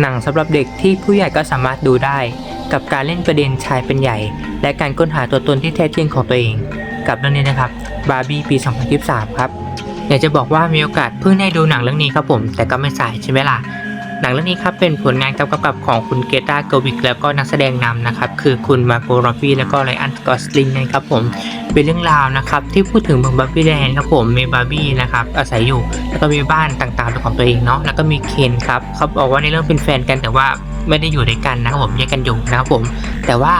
หนังสำหรับเด็กที่ผู้ใหญ่ก็สามารถดูได้ กับการเล่นประเด็นชายเป็นใหญ่ และการค้นหาตัวตนที่แท้จริงของตัวเอง กับเรื่องนี้นะครับบาร์บี้ปี 2023 ครับ อยากจะบอกว่ามีโอกาสเพิ่งได้ดูหนังเรื่องนี้ครับผม แต่ก็ไม่สายใช่ไหมล่ะ หนังเรื่องนี้ครับเป็นผลงานกำกับของคุณเกตาเกวิกแล้วก็นักแสดงนำนะครับคือคุณมาโกรอฟี่แล้วก็ไรอันกอสลิงนะครับผมเป็นเรื่องราวนะครับที่พูดถึงเมืองบาร์บี้แลนด์ครับผมมีบาร์บี้นะครับอาศัยอยู่แล้วก็มีบ้านต่างๆเป็นของตัวเองเนาะแล้วก็มีเคนครับเขาบอกว่าในเรื่องเป็นแฟนกันแต่ว่าไม่ได้อยู่ด้วยกันนะครับผมแยกกันอยู่นะครับผม แต่ว่า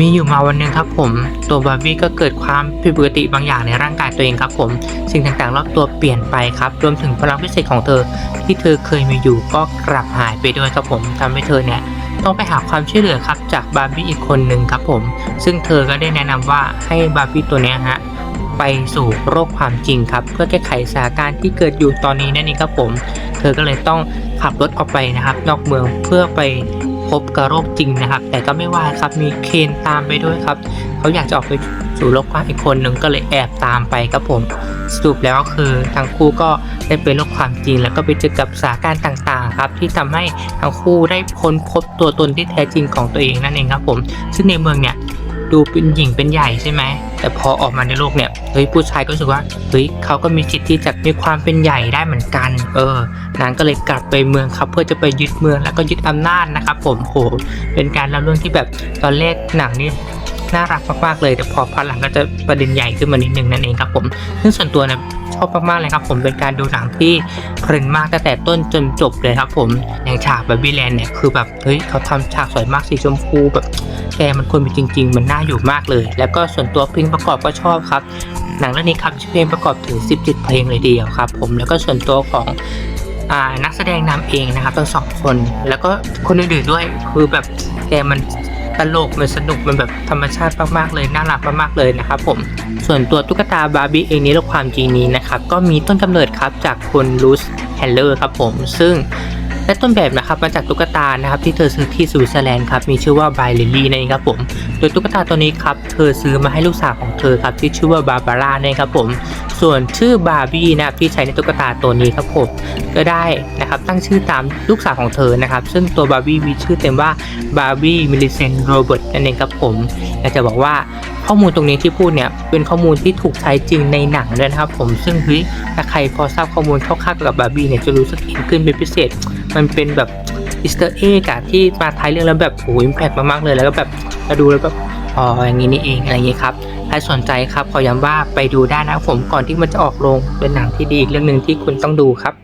มีอยู่มาวันหนึ่งครับผม ตัวบาร์บี้ก็เกิดความผิดปกติบางอย่างในร่างกายตัวเองครับผม สิ่งต่างๆรอบตัวเปลี่ยนไปครับ รวมถึงพลังพิเศษของเธอ ที่เธอเคยมีอยู่ก็กลับหายไปด้วยครับผมทำให้เธอเนี่ยต้องไปหาความช่วยเหลือครับจากบาร์บี้อีกคนหนึ่งครับผม ซึ่งเธอก็ได้แนะนำว่าให้บาร์บี้ตัวนี้ฮะไปสู่โรคความจริงครับ เพื่อแก้ไขสถานการณ์ที่เกิดอยู่ตอนนี้นั่นเองครับผม เธอก็เลยต้องขับรถออกไปนะครับ นอกเมืองเพื่อไป พบกับโรคจริงนะครับ แต่ก็ไม่ว่าครับมีเคนตามไปด้วยครับ เขาอยากจะออกไปสู่โลกกว้างอีกคนหนึ่งก็เลยแอบตามไปครับผมสรุปแล้วก็คือทั้งคู่ก็ได้เป็นโลกความจริง แล้วก็ไปเจอกับสาการต่างๆครับที่ทำให้ทั้งคู่ได้ค้นพบตัวตนที่แท้จริงของตัวเองนั่นเองครับผม ซึ่งในเมืองเนี่ย ดูเป็นหญิงเป็นใหญ่ใช่ไหม แต่พอออกมาในโลกเนี่ย เฮ้ยผู้ชายก็รู้สึกว่า เฮ้ยเขาก็มีสิทธิ์ที่จะมีความเป็นใหญ่ได้เหมือนกัน เออนางก็เลยกลับไปเมืองครับ เพื่อจะไปยึดเมืองแล้วก็ยึดอำนาจนะครับผมโหเป็นการเล่าเรื่องที่แบบตอนแรกหนังนี่ น่ารักมากๆเลยแต่พอพันหลังก็จะประเด็นใหญ่ขึ้นมานิดนึงนั่นเองครับผมซึ่งส่วนตัวนี่ยชอบมากๆเลยครับผมเป็นการดูหนังที่เพลินมากตั้งแต่ต้นจนจบเลยครับผมอย่างฉากแบบบีแลนด์เนี่ยคือแบบเฮ้ยเขาทำฉากสวยมากสีชมพูแบบแกมันควรเป็นจริง ๆ มันน่าอยู่มากเลย แล้วก็ส่วนตัวเพลงประกอบก็ชอบครับ หนังเรื่องนี้ครับเพลงประกอบถึง 17 เพลงเลยเดียวครับ ผมแล้วก็ส่วนตัวของนักแสดงนำเองนะครับทั้งสองคน แล้วก็คนอื่นๆด้วยคือแบบแกมัน ตลกมันสนุกมันแบบธรรมชาติมากๆเลยน่ารักมากๆเลยนะครับผมส่วนตัวตุ๊กตาบาร์บี้เองนี้และความจริงนี้นะครับก็มีต้นกำเนิดครับจากคุณลูสแฮนเลอร์ครับผมซึ่ง และต้นแบบนะครับมาจากตุ๊กตานะครับที่เธอซื้อที่สวิตเซอร์แลนด์ครับมีชื่อว่าไบลิลลี่นั่นเองครับผม โดยตุ๊กตาตัวนี้ครับเธอซื้อมาให้ลูกสาวของเธอครับที่ชื่อว่าบาบาร่านั่นครับผม ส่วนชื่อบาร์บี้นะครับที่ใช้ในตุ๊กตาตัวนี้ครับผมก็ได้นะครับตั้งชื่อตามลูกสาวของเธอนะครับซึ่งตัวบาร์บี้มีชื่อเต็มว่าบาร์บี้มิลิเซนโรเบิร์ตนั่นเองครับผมอยากจะบอกว่าข้อมูลตรงนี้ที่พูดเนี่ยเป็นข้อมูลที่ถูกใช้จริงในหนังด้วยนะครับผมซึ่งเฮ้ยถ้าใครพอทราบข้อมูลคร่าวๆกับบาร์บี้เนี่ยจะรู้สึกอินขึ้นเป็นพิเศษ มันเป็นแบบอิสเตอร์เอกอะที่มาท้ายเรื่องแล้วแบบโอ้ยอิมแพกมากๆเลยแล้วก็แบบมาดูแล้วแบบอ๋ออย่างนี้นี่เองอะไรอย่างนี้ครับใครสนใจครับขอย้ำว่าไปดูได้นะผมก่อนที่มันจะออกโรงเป็นหนังที่ดีอีกเรื่องหนึ่งที่คุณต้องดูครับ